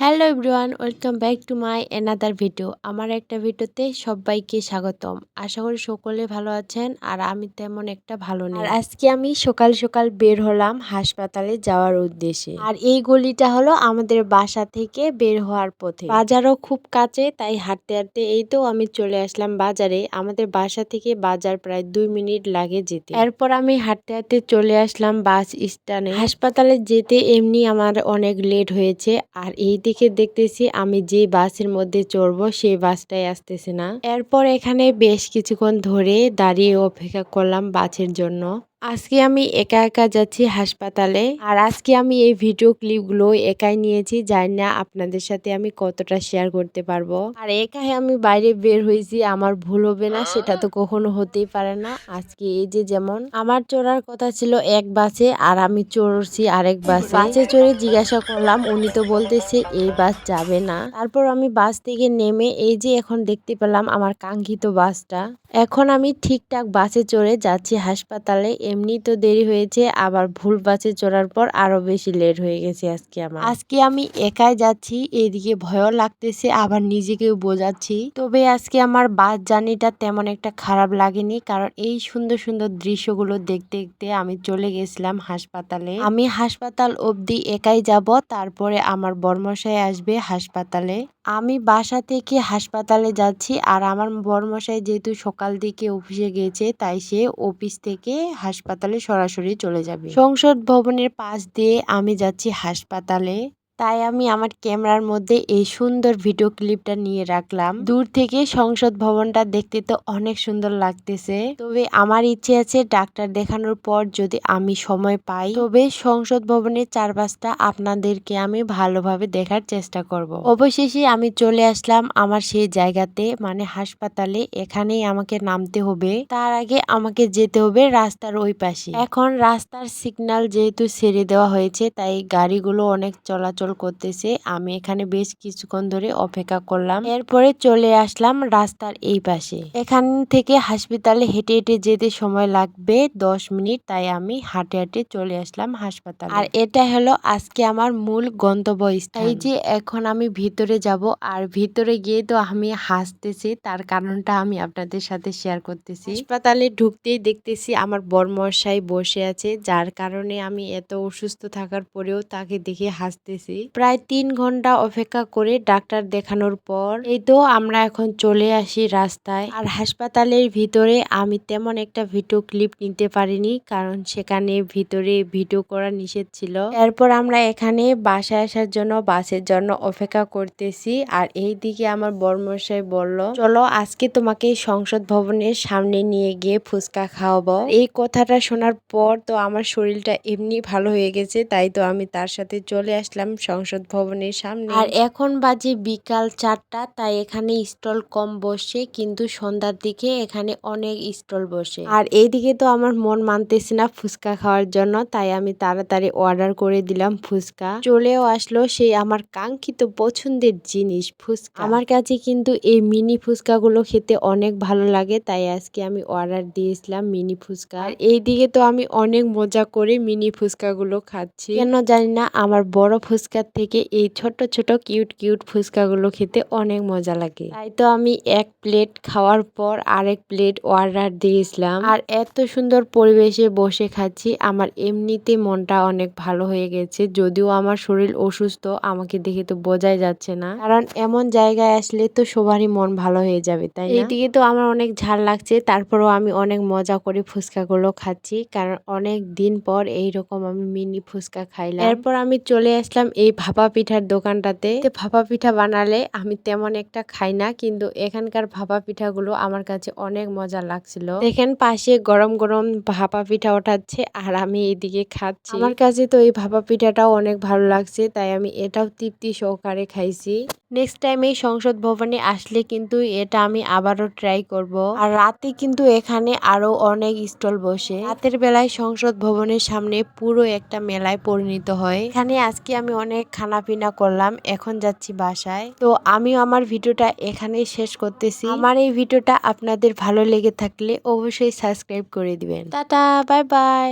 Hello everyone welcome back to my another video আমার একটা ভিডিওতে সবাইকে স্বাগতম। আশা করি সকলে ভালো আছেন আর আমি তেমন একটা ভালো নেই। আজকে আমি সকাল সকাল বের হলাম হাসপাতালে যাওয়ার উদ্দেশ্যে। আর এই গলিটা হলো আমাদের বাসা থেকে বের হওয়ার পথে। বাজারও খুব কাছে, তাই হাঁটতে হাঁটতে এই তো আমি চলে আসলাম বাজারে। আমাদের বাসা থেকে বাজার প্রায় দুই মিনিট লাগে যেতে। এরপর আমি হাঁটতে হাঁটতে চলে আসলাম বাস স্ট্যান্ডে। হাসপাতালে যেতে এমনি আমার অনেক লেট হয়েছে। আর এই দিকে দেখতেছি আমি যে বাসের মধ্যে চড়বো, সেই বাসটাই আসতেছে না। এরপর এখানে বেশ কিছুক্ষণ ধরে দাঁড়িয়ে অপেক্ষা করলাম বাসের জন্য। আজকে আমি একা একা যাচ্ছি হাসপাতালে, আর আজকে আমি এই ভিডিও ক্লিপগুলো একাই নিয়েছি, জানি না আপনাদের সাথে আমি কতটা শেয়ার করতে পারব। আর একাই আমি বাইরে বের হয়েছি, আমার ভুল হবে না, সেটা তো কখনো হতেই পারে না। আজকে এই যে যেমন, আমার চড়ার কথা ছিল এক বাসে, আর আমি চড়ছি আরেক বাসে। বাসে চড়ে জিজ্ঞাসা করলাম, উনি তো বলতেছে এই বাস যাবে না। তারপর আমি বাস থেকে নেমে এই যে এখন দেখতে পেলাম আমার কাঙ্ক্ষিত বাসটা। এখন আমি ঠিকঠাক বাসে চড়ে যাচ্ছি হাসপাতালে এমনি তো দেরি হয়েছে, আবার ভুল বাসে চড়ার পর আরও বেশি লেট হয়ে গেছে আজকে আমার। আজকে আমি একাই যাচ্ছি, এদিকে ভয়ও লাগতেছে, আবার নিজেকেও বোঝাচ্ছি। তবে আজকে আমার বাস জার্নিটা তেমন একটা খারাপ লাগেনি, কারণ এই সুন্দর সুন্দর দৃশ্যগুলো দেখতে দেখতে আমি চলে গেছিলাম হাসপাতালে। আমি হাসপাতাল অবধি একাই যাব, তারপরে আমার বর্মশাই আসবে হাসপাতালে। আমি বাসা থেকে হাসপাতালে যাচ্ছি, আর আমার বর্মশাই যেহেতু সকাল দিকে অফিসে গেছে, তাই সে অফিস থেকে হাসপাতালে সরাসরি চলে যাবে। সংসদ ভবনের পাশ দিয়ে আমি যাচ্ছি হাসপাতালে। তাই আমি আমার ক্যামেরার মধ্যে এই সুন্দর ভিডিও ক্লিপটা নিয়ে রাখলাম। দূর থেকে সংসদ ভবনটা দেখতে তো অনেক সুন্দর লাগতেছে। তবে আমার ইচ্ছে আছে ডাক্তার দেখানোর পর যদি আমি সময় পাই, তবে সংসদ ভবনের চারপাশটা আপনাদেরকে আমি ভালোভাবে দেখার চেষ্টা করব। অবশেষে আমি চলে আসলাম আমার সেই জায়গাতে মানে হাসপাতালে। এখানেই আমাকে নামতে হবে। তার আগে আমাকে যেতে হবে রাস্তার ওই পাশে। এখন রাস্তার সিগন্যাল যেহেতু ছেড়ে দেওয়া হয়েছে, তাই গাড়িগুলো অনেক চলাচল চলাচল করতেছে। আমি এখানে বেশ কিছুক্ষণ ধরে অপেক্ষা করলাম। এরপরে চলে আসলাম রাস্তার এই পাশে। এখান থেকে হাসপাতালে হেঁটে হেঁটে যেতে সময় লাগবে দশ মিনিট, তাই আমি হাঁটে হাঁটে চলে আসলাম হাসপাতাল। আর এটা হলো আজকে আমার মূল গন্তব্যস্থল এই যে এখন আমি ভিতরে যাব, আর ভিতরে গিয়ে তো আমি হাসতেছি, তার কারণটা আমি আপনাদের সাথে শেয়ার করতেছি। হাসপাতালে ঢুকতেই দেখতেছি আমার বর্মশাই বসে আছে, যার কারণে আমি এত অসুস্থ থাকার পরেও তাকে দেখে হাসতেছি। প্রায় তিন ঘণ্টা অপেক্ষা করে ডাক্তার দেখানোর পর এই তো আমরা এখন চলে আসি রাস্তায়। আর হাসপাতালের ভিতরে আমি তেমন একটা ভিডিও ক্লিপ নিতে পারিনি কারণ সেখানে ভিতরে ভিডিও করা নিষেধ ছিল। এরপর আমরা এখানে বাসায় আসার জন্য, বাসের জন্য অপেক্ষা করতেছি। আর এই দিকে আমার বর্মশাই বলল, চলো আজকে তোমাকে সংসদ ভবনের সামনে নিয়ে গিয়ে ফুচকা খাওয়াবো। এই কথাটা শোনার পর তো আমার শরীরটা এমনি ভালো হয়ে গেছে, তাই তো আমি তার সাথে চলে আসলাম সংসদ ভবনের সামনে। আর এখন বাজে বিকাল চারটা তাই এখানে স্টল কম বসে কিন্তু সন্ধ্যার দিকে এখানে অনেক স্টল বসে। আর এইদিকে তো আমার মন মানতেছে না ফুচকা খাওয়ার জন্য তাই আমি তাড়াতাড়ি অর্ডার করে দিলাম ফুচকা। চলেও আসলো সেই আমার কাঙ্ক্ষিত পছন্দের জিনিস ফুচকা। আমার কাছে কিন্তু এই মিনি ফুচকাগুলো খেতে অনেক ভালো লাগে তাই আজকে আমি অর্ডার দিয়েছিলাম মিনি ফুচকা। আর এইদিকে তো আমি অনেক মজা করে মিনি ফুচকাগুলো খাচ্ছি। কেন জানি না আমার বড় ফুচকা ফুচকার থেকে এই ছোট ছোট কিউট কিউট ফুচকাগুলো খেতে অনেক মজা লাগে। তাই তো আমি এক প্লেট খাওয়ার পর আরেক প্লেট অর্ডার দিয়েছিলাম। আর এত সুন্দর পরিবেশে বসে খাচ্ছি, আমার এমনিতে মনটা অনেক ভালো হয়ে গেছে। যদিও আমার শরীর অসুস্থ, আমাকে দেখে তো বোঝাই যাচ্ছে না। কারণ এমন জায়গায় আসলে তো সবারই মন ভালো হয়ে যাবে, তাই এইদিকে তো আমার অনেক ঝাল লাগছে, তারপরেও আমি অনেক মজা করে ফুচকাগুলো খাচ্ছি। কারণ অনেক দিন পর এইরকম আমি মিনি ফুচকা খাইলাম। এরপর আমি চলে আসলাম এই ভাপা পিঠার দোকানটাতে। ভাপা পিঠা বানালে আমি তেমন একটা খাই না, কিন্তু এখানকার ভাপা পিঠাগুলো আমার কাছে অনেক মজা লাগছিল। এখান পাশে গরম গরম ভাপা পিঠা ওঠাচ্ছে আর আমি এদিকে খাচ্ছি। আমার কাছে তো এই ভাপা পিঠাটাও অনেক ভালো লাগছে, তাই আমি এটাও তৃপ্তি সহকারে খাইছি। নেক্সট টাইম এই সংসদ ভবনে আসলে কিন্তু এটা আমি আবারও ট্রাই করব। আর রাতে কিন্তু এখানে আরও অনেক স্টল বসে। রাতের বেলায় সংসদ ভবনের সামনে পুরো একটা মেলায় পরিণত হয়। এখানে আজকে আমি অনেক খানা পিনা করলাম, এখন যাচ্ছি বাসায়। তো আমি আমার ভিডিওটা এখানেই শেষ করতেছি। আমার এই ভিডিওটা আপনাদের ভালো লেগে থাকলে অবশ্যই সাবস্ক্রাইব করে দিবেন। Tata bye bye